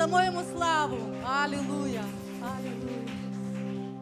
дамо йому славу. Алілуя! Алілуя!